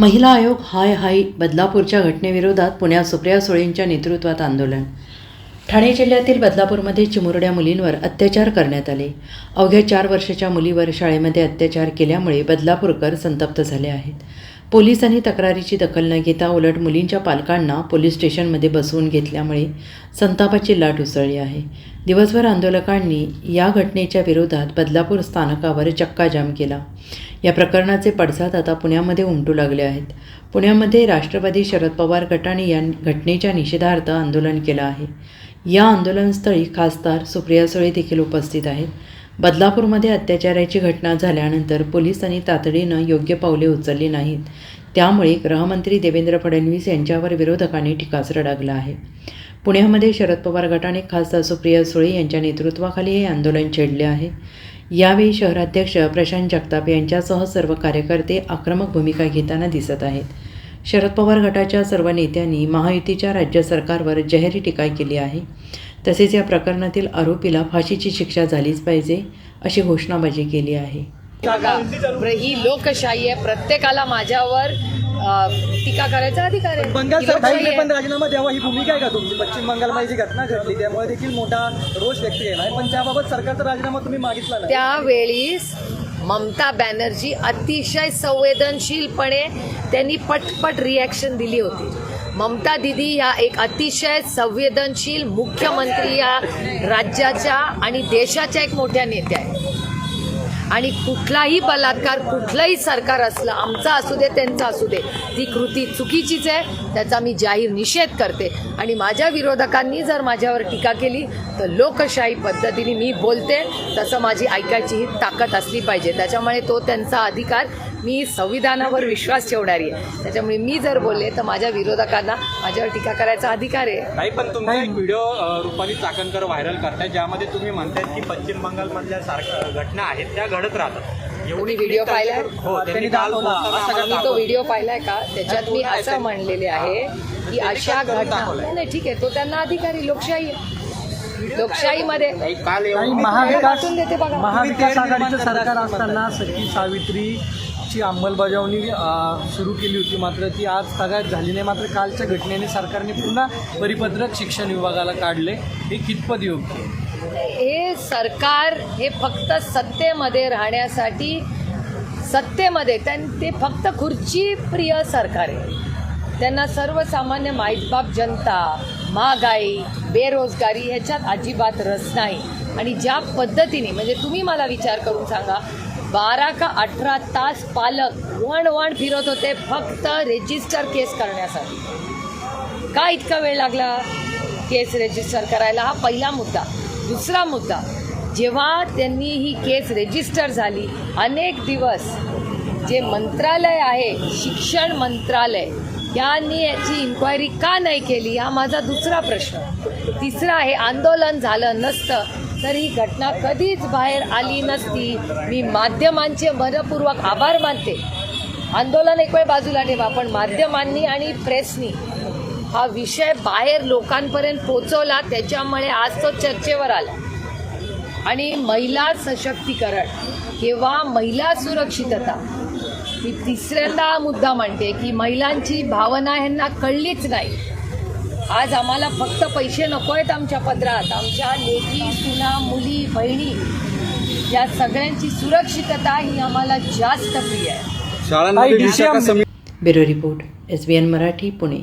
महिला आयोग हाय हाय बदलापूरच्या घटनेविरोधात पुण्यात सुप्रिया सुळेंच्या नेतृत्वात आंदोलन. ठाणे जिल्ह्यातील बदलापूरमध्ये चिमुरड्या मुलींवर अत्याचार करण्यात आले. अवघ्या चार वर्षाच्या मुलीवर शाळेमध्ये अत्याचार केल्यामुळे बदलापूरकर संतप्त झाले आहेत. पोलिसांनी तक्रारीची दखल न घेता उलट मुलींच्या पालकांना पोलीस स्टेशनमध्ये बसवून घेतल्यामुळे संतापाची लाट उसळली आहे. दिवसभर आंदोलकांनी या घटनेच्या विरोधात बदलापूर स्थानकावर चक्काजाम केला. या प्रकरणाचे पडसाद आता पुण्यामध्ये उमटू लागले आहेत. पुण्यामध्ये राष्ट्रवादी शरद पवार गटाने या घटनेच्या निषेधार्थ आंदोलन केलं आहे. या आंदोलनस्थळी खासदार सुप्रिया सुळे देखील उपस्थित आहेत. बदलापूरमध्ये अत्याचाराची घटना झाल्यानंतर पोलिसांनी तातडीनं योग्य पावले उचलली नाहीत. त्यामुळे गृहमंत्री देवेंद्र फडणवीस यांच्यावर विरोधकांनी टीकास्त्र डागला आहे. पुण्यामध्ये शरद पवार गटाने खासदार सुप्रिया सुळे यांच्या नेतृत्वाखाली हे आंदोलन छेडले आहे. यावेळी शहराध्यक्ष प्रशांत जगताप यांच्यासह सर्व कार्यकर्ते आक्रमक भूमिका घेताना दिसत आहेत. शरद पवार गटाच्या सर्व नेत्यांनी महायुतीच्या राज्य सरकारवर जाहीर टीका केली आहे. तसेच या प्रकरणातील आरोपीला फाशीची शिक्षा झालीच पाहिजे अशी घोषणाबाजी केली आहे. ही लोकशाही आहे. प्रत्येकाला माझ्यावर टीका करायचा अधिकार आहे. बंगाल सरकारने पण. राजीनामा द्यावा ही भूमिका आहे का तुमची? पश्चिम बंगालमध्ये जी घटना घडली त्यामुळे देखील मोठा रोष व्यक्त केला आहे. पण त्याबाबत सरकारचा राजीनामा तुम्ही मागितला नाही. त्यावेळी ममता बॅनर्जी अतिशय संवेदनशीलपणे त्यांनी पटपट रिॲक्शन दिली होती. ममता दिदी या एक अतिशय संवेदनशील मुख्यमंत्री या राज्याच्या आणि देशाच्या एक मोठ्या नेत्या आहेत. आणि कुठलाही बलात्कार कुठलंही सरकार असलं आमचं असू दे त्यांचं असू दे ती कृती चुकीचीच आहे त्याचा मी जाहीर निषेध करते. आणि माझ्या विरोधकांनी जर माझ्यावर टीका केली तर लोकशाही पद्धतीने मी बोलते तसं माझी ऐकायची ही ताकद असली पाहिजे. त्याच्यामुळे तो त्यांचा अधिकार मी संविधानावर विश्वास ठेवणारी आहे. त्याच्यामुळे मी जर बोलले तर माझ्या विरोधकांना माझ्यावर टीका करायचा अधिकार आहे. नाही पण तुमचा एक व्हिडिओ रुपाली चाकणकर व्हायरल करताय ज्यामध्ये तुम्ही म्हणतायत की पश्चिम बंगालमधल्या सारख्या घटना आहेत त्या घडत राहतात. तुम्ही व्हिडिओ पाहिलाय? हो मी तो दाखवलं. व्हिडिओ पाहिलाय का? त्याच्यात मी असं म्हणलेले आहे की अशा घटना नाही, ठीक आहे. तो त्यांना अधिकारी लोकशाही आहे. लोकशाहीमध्ये एवढं- महाविकास वाटून देते बघा. महाविकास आघाडीचं सरकार असताना सखी सावित्रीची अंमलबजावणी सुरू केली होती. मात्र ती आज सगळ्यात झाली नाही. मात्र कालच्या घटनेने सरकारने पुन्हा परिपत्रक शिक्षण विभागाला काढले. हे कितपत योग्य हे सरकार हे फक्त सत्तेमध्ये राहण्यासाठी सत्तेमध्ये त्यां ते फक्त खुर्ची प्रिय सरकार आहे. त्यांना सर्वसामान्य माईतबाप जनता महागाई बेरोजगारी ह्याच्यात अजिबात रस नाही. आणि ज्या पद्धतीने म्हणजे तुम्ही मला विचार करून सांगा बारा का अठरा तास पालक वण वण फिरत होते फक्त रेजिस्टर केस करण्यासाठी. का इतका वेळ लागला केस रेजिस्टर करायला? हा पहिला मुद्दा. दुसरा मुद्दा जेव्हा त्यांनी ही केस रेजिस्टर झाली अनेक दिवस जे मंत्रालय आहे शिक्षण मंत्रालय यांनी याची इन्क्वायरी का नाही केली? हा माझा दुसरा प्रश्न. तिसरा आहे आंदोलन झालं नसतं. तर ही घटना कधीच बाहेर आली नसती. मी माध्यमांचे मनपूर्वक आभार मानते. आंदोलन एक वेळ बाजूला ठेवा पण माध्यमांनी आणि प्रेसनी हा विषय बाहेर लोकांपर्यंत पोचवला त्याच्यामुळे आज तो चर्चेवर आला. आणि महिला सशक्तीकरण किंवा महिला सुरक्षितता मी तिसऱ्यांदा मुद्दा मांडते की महिलांची भावना ह्यांना कळलीच नाही. आज आम्हाला फक्त पैसे नको आहेत आमच्या पदरात. आमच्या लेकी सुना मुली बहिणी या सगळ्यांची सुरक्षितता ही आम्हाला जास्त प्रिय आहे. Bureau report S B N Marathi Pune.